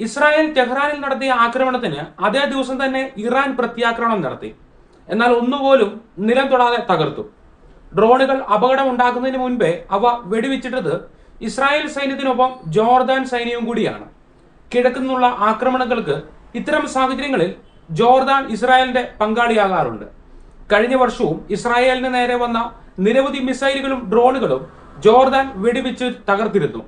Israel ടെഹ്റാനിൽ നടത്തിയ ആക്രമണത്തിന് അതേ ദിവസം തന്നെ ഇറാൻ പ്രത്യാക്രമണം നടത്തി. എന്നാൽ ഒന്നുപോലും നിലം തൊടാതെ തകർത്തു. ഡ്രോണുകൾ അപകടം ഉണ്ടാക്കുന്നതിന് മുൻപേ അവ വെടിവെച്ചിട്ടത് ഇസ്രായേൽ സൈന്യത്തിനൊപ്പം ജോർദാൻ സൈന്യവും കൂടിയാണ്. കിഴക്കുനിന്നുള്ള ആക്രമണങ്ങൾക്ക് ഇത്തരം സാഹചര്യങ്ങളിൽ ജോർദാൻ ഇസ്രായേലിന്റെ പങ്കാളിയാകാറുണ്ട്. കഴിഞ്ഞ വർഷവും ഇസ്രായേലിന് നേരെ വന്ന നിരവധി മിസൈലുകളും ഡ്രോണുകളും ജോർദാൻ വെടിവെച്ച് തകർത്തിരുന്നു.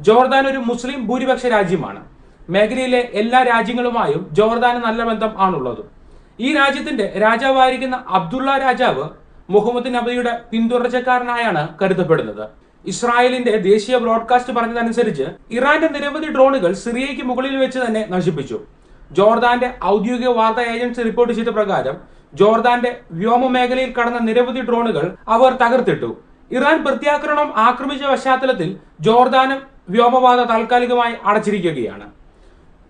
ജോർദാൻ ഒരു മുസ്ലിം ഭൂരിപക്ഷ രാജ്യമാണ്. മേഖലയിലെ എല്ലാ രാജ്യങ്ങളുമായും ജോർദാന് നല്ല ബന്ധം ആണുള്ളത്. ഈ രാജ്യത്തിന്റെ രാജാവായിരിക്കുന്ന അബ്ദുള്ള രാജാവ് മുഹമ്മദ് നബിയുടെ പിന്തുടർച്ചക്കാരനായാണ് കരുതപ്പെടുന്നത്. ഇസ്രായേലിന്റെ ദേശീയ ബ്രോഡ്കാസ്റ്റ് പറഞ്ഞതനുസരിച്ച് ഇറാന്റെ നിരവധി ഡ്രോണുകൾ സിറിയയ്ക്ക് മുകളിൽ വെച്ച് തന്നെ നശിപ്പിച്ചു. ജോർദാന്റെ ഔദ്യോഗിക വാർത്താ ഏജൻസി റിപ്പോർട്ട് ചെയ്ത പ്രകാരം ജോർദാന്റെ വ്യോമ മേഖലയിൽ കടന്ന നിരവധി ഡ്രോണുകൾ അവർ തകർത്തിട്ടു. ഇറാൻ പ്രത്യാക്രമണം ആക്രമിച്ച പശ്ചാത്തലത്തിൽ ജോർദാനും വ്യോമപാത താൽക്കാലികമായി അടച്ചിരിക്കുകയാണ്.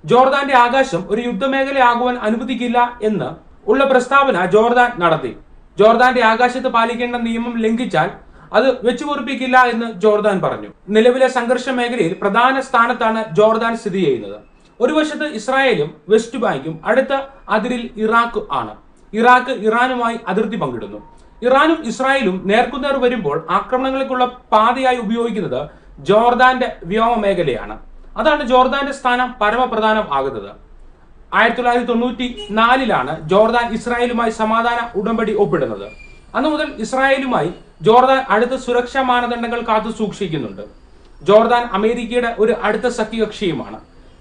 ജോർദാന്റെ ആകാശം ഒരു യുദ്ധമേഖലയാകുവാൻ അനുവദിക്കില്ല എന്ന് ഉള്ള പ്രസ്താവന ജോർദാൻ നടത്തി. ജോർദാന്റെ ആകാശത്ത് പാലിക്കേണ്ട നിയമം ലംഘിച്ചാൽ അത് വെച്ചുപൊറിപ്പിക്കില്ല എന്ന് ജോർദാൻ പറഞ്ഞു. നിലവിലെ സംഘർഷ മേഖലയിൽ പ്രധാന സ്ഥാനത്താണ് ജോർദാൻ സ്ഥിതി ചെയ്യുന്നത്. ഒരു വശത്ത് ഇസ്രായേലും വെസ്റ്റ് ബാങ്കും അടുത്ത അതിരിൽ ഇറാഖ് ആണ്. ഇറാഖ് ഇറാനുമായി അതിർത്തി പങ്കിടുന്നു. ഇറാനും ഇസ്രായേലും നേർക്കുനേർ വരുമ്പോൾ ആക്രമണങ്ങൾക്കുള്ള പാതയായി ഉപയോഗിക്കുന്നത് ജോർദാന്റെ വ്യോമ മേഖലയാണ് അതാണ് ജോർദാന്റെ സ്ഥാനം പരമപ്രധാനം ആകുന്നത്. ആയിരത്തി തൊള്ളായിരത്തി തൊണ്ണൂറ്റി നാലിലാണ് ജോർദാൻ ഇസ്രായേലുമായി സമാധാന ഉടമ്പടി ഒപ്പിടുന്നത്. അന്നു മുതൽ ഇസ്രായേലുമായി ജോർദാൻ അടുത്ത സുരക്ഷാ മാനദണ്ഡങ്ങൾ കാത്തു സൂക്ഷിക്കുന്നുണ്ട്. ജോർദാൻ അമേരിക്കയുടെ ഒരു അടുത്ത സഖ്യകക്ഷിയുമാണ്.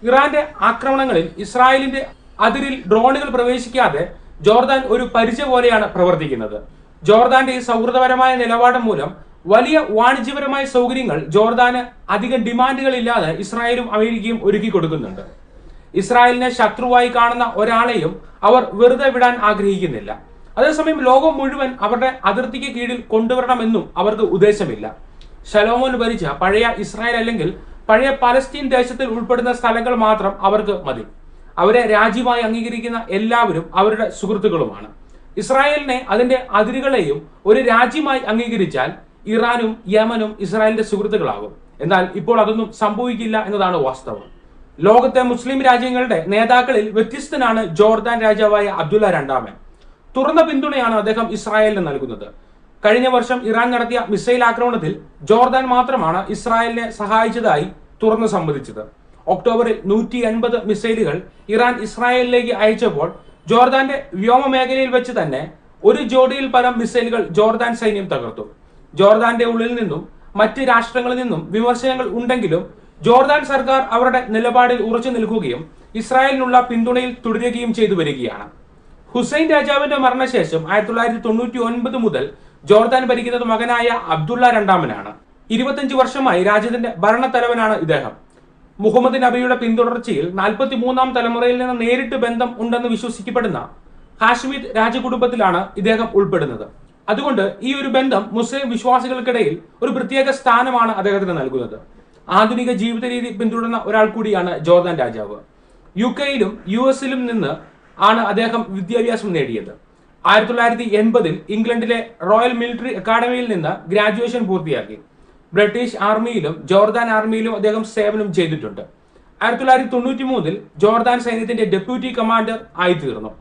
ഇറാന്റെ ആക്രമണങ്ങളിൽ ഇസ്രായേലിന്റെ അതിരിൽ ഡ്രോണുകൾ പ്രവേശിക്കാതെ ജോർദാൻ ഒരു പരിചയ പോലെയാണ് പ്രവർത്തിക്കുന്നത്. ജോർദാന്റെ ഈ സൗഹൃദപരമായ നിലപാട് മൂലം വലിയ വാണിജ്യപരമായ സൗകര്യങ്ങൾ ജോർദാന് അധികം ഡിമാൻഡുകൾ ഇല്ലാതെ ഇസ്രായേലും അമേരിക്കയും ഒരുക്കി കൊടുക്കുന്നുണ്ട്. ഇസ്രായേലിനെ ശത്രുവായി കാണുന്ന ഒരാളെയും അവർ വെറുതെ വിടാൻ ആഗ്രഹിക്കുന്നില്ല. അതേസമയം ലോകം മുഴുവൻ അവരുടെ അതിർത്തിക്ക് കീഴിൽ കൊണ്ടുവരണമെന്നും അവർക്ക് ഉദ്ദേശമില്ല. ശലോമോൻ ഭരിച്ച പഴയ ഇസ്രായേൽ അല്ലെങ്കിൽ പഴയ പലസ്തീൻ ദേശത്തിൽ ഉൾപ്പെടുന്ന സ്ഥലങ്ങൾ മാത്രം അവർക്ക് മതി. അവരെ രാജ്യമായി അംഗീകരിക്കുന്ന എല്ലാവരും അവരുടെ സുഹൃത്തുക്കളുമാണ്. ഇസ്രായേലിനെ അതിന്റെ അതിരുകളെയും ഒരു രാജ്യമായി അംഗീകരിച്ചാൽ ഇറാനും യമനും ഇസ്രായേലിന്റെ സുഹൃത്തുക്കളാകും. എന്നാൽ ഇപ്പോൾ അതൊന്നും സംഭവിക്കില്ല എന്നതാണ് വാസ്തവം. ലോകത്തെ മുസ്ലിം രാജ്യങ്ങളുടെ നേതാക്കളിൽ വ്യത്യസ്തനാണ് ജോർദാൻ രാജാവായ അബ്ദുല്ല രണ്ടാമൻ. തുറന്ന പിന്തുണയാണ് അദ്ദേഹം ഇസ്രായേലിന് നൽകുന്നത്. കഴിഞ്ഞ വർഷം ഇറാൻ നടത്തിയ മിസൈൽ ആക്രമണത്തിൽ ജോർദാൻ മാത്രമാണ് ഇസ്രായേലിനെ സഹായിച്ചതായി തുറന്നു സമ്മതിച്ചത് ഒക്ടോബറിൽ നൂറ്റി അൻപത് മിസൈലുകൾ ഇറാൻ ഇസ്രായേലിലേക്ക് അയച്ചപ്പോൾ ജോർദാന്റെ വ്യോമ മേഖലയിൽ വെച്ച് തന്നെ ഒരു ജോഡിയിൽ പരം മിസൈലുകൾ ജോർദാൻ സൈന്യം തകർത്തു. ജോർദാന്റെ ഉള്ളിൽ നിന്നും മറ്റ് രാഷ്ട്രങ്ങളിൽ നിന്നും വിമർശനങ്ങൾ ഉണ്ടെങ്കിലും ജോർദാൻ സർക്കാർ അവരുടെ നിലപാടിൽ ഉറച്ചു നിൽക്കുകയും ഇസ്രായേലിനുള്ള പിന്തുണയിൽ തുടരുകയും ചെയ്തു വരികയാണ്. ഹുസൈൻ രാജാവിന്റെ മരണശേഷം ആയിരത്തി തൊള്ളായിരത്തി തൊണ്ണൂറ്റി ഒൻപത് മുതൽ ജോർദാൻ ഭരിക്കുന്നത് മകനായ അബ്ദുള്ള രണ്ടാമനാണ്. ഇരുപത്തഞ്ച് വർഷമായി രാജ്യത്തിന്റെ ഭരണത്തലവനാണ് ഇദ്ദേഹം. മുഹമ്മദ് നബിയുടെ പിന്തുടർച്ചയിൽ നാൽപ്പത്തി മൂന്നാം തലമുറയിൽ നിന്ന് നേരിട്ട് ബന്ധം ഉണ്ടെന്ന് വിശ്വസിക്കപ്പെടുന്ന ഹാഷ്മീദ് രാജകുടുംബത്തിലാണ് ഇദ്ദേഹം ഉൾപ്പെടുന്നത്. അതുകൊണ്ട് ഈ ഒരു ബന്ധം മുസ്ലിം വിശ്വാസികൾക്കിടയിൽ ഒരു പ്രത്യേക സ്ഥാനമാണ് അദ്ദേഹത്തിന് നൽകുന്നത്. ആധുനിക ജീവിത രീതി പിന്തുടരുന്ന ഒരാൾ കൂടിയാണ് ജോർദാൻ രാജാവ്. യു കെയിലും യു എസിലും നിന്ന് ആണ് അദ്ദേഹം വിദ്യാഭ്യാസം നേടിയത്. ആയിരത്തി തൊള്ളായിരത്തി എൺപതിൽ ഇംഗ്ലണ്ടിലെ റോയൽ മിലിറ്ററി അക്കാദമിയിൽ നിന്ന് ഗ്രാജുവേഷൻ പൂർത്തിയാക്കി. ബ്രിട്ടീഷ് ആർമിയിലും ജോർദാൻ ആർമിയിലും അദ്ദേഹം സേവനം ചെയ്തിട്ടുണ്ട്. ആയിരത്തി തൊള്ളായിരത്തി തൊണ്ണൂറ്റി മൂന്നിൽ ജോർദാൻ സൈന്യത്തിന്റെ ഡെപ്യൂട്ടി കമാൻഡർ ആയിത്തീർന്നു.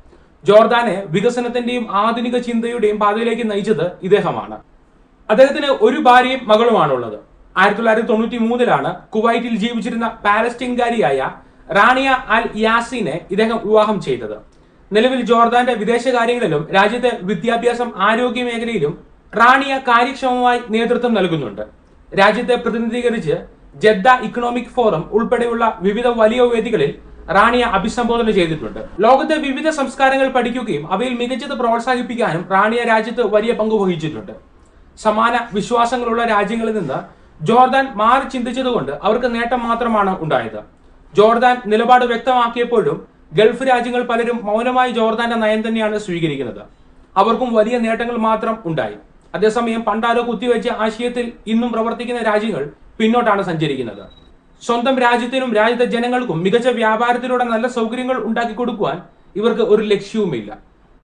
ജോർദാനെ വികസനത്തിന്റെയും ആധുനിക ചിന്തയുടെയും പാതയിലേക്ക് നയിച്ചത് ഇദ്ദേഹമാണ്. അദ്ദേഹത്തിന് ഒരു ഭാര്യയും മകളുമാണുള്ളത്. ആയിരത്തി തൊള്ളായിരത്തി തൊണ്ണൂറ്റി മൂന്നിലാണ് കുവൈറ്റിൽ ജീവിച്ചിരുന്ന പാലസ്റ്റീൻകാരിയായ റാണിയ അൽ യാസിനെ ഇദ്ദേഹം വിവാഹം ചെയ്തത്. നിലവിൽ ജോർദാന്റെ വിദേശകാര്യങ്ങളിലും രാജ്യത്തെ വിദ്യാഭ്യാസം ആരോഗ്യ മേഖലയിലും റാണിയ കാര്യക്ഷമമായി നേതൃത്വം നൽകുന്നുണ്ട്. രാജ്യത്തെ പ്രതിനിധീകരിച്ച് ജദ്ദ ഇക്കണോമിക് ഫോറം ഉൾപ്പെടെയുള്ള വിവിധ വലിയ വേദികളിൽ റാണിയ അഭിസംബോധന ചെയ്തിട്ടുണ്ട്. ലോകത്തെ വിവിധ സംസ്കാരങ്ങൾ പഠിക്കുകയും അവയിൽ മികച്ചത് പ്രോത്സാഹിപ്പിക്കാനും റാണിയെ രാജ്യത്ത് വലിയ പങ്ക് വഹിച്ചിട്ടുണ്ട്. സമാന വിശ്വാസങ്ങളുള്ള രാജ്യങ്ങളിൽ നിന്ന് ജോർദാൻ മാറി ചിന്തിച്ചതുകൊണ്ട് അവർക്ക് നേട്ടം മാത്രമാണ് ഉണ്ടായത്. ജോർദാൻ നിലപാട് വ്യക്തമാക്കിയപ്പോഴും ഗൾഫ് രാജ്യങ്ങൾ പലരും മൗനമായി ജോർദാന്റെ നയം തന്നെയാണ് സ്വീകരിക്കുന്നത്. അവർക്കും വലിയ നേട്ടങ്ങൾ മാത്രം ഉണ്ടായി. അതേസമയം പണ്ടാരോ കുത്തിവെച്ച ആശയത്തിൽ ഇന്നും പ്രവർത്തിക്കുന്ന രാജ്യങ്ങൾ പിന്നോട്ടാണ് സഞ്ചരിക്കുന്നത്. സ്വന്തം രാജ്യത്തിനും രാജ്യത്തെ ജനങ്ങൾക്കും മികച്ച വ്യാപാരത്തിലൂടെ നല്ല സൗകര്യങ്ങൾ ഉണ്ടാക്കി കൊടുക്കുവാൻ ഇവർക്ക് ഒരു ലക്ഷ്യവുമില്ല.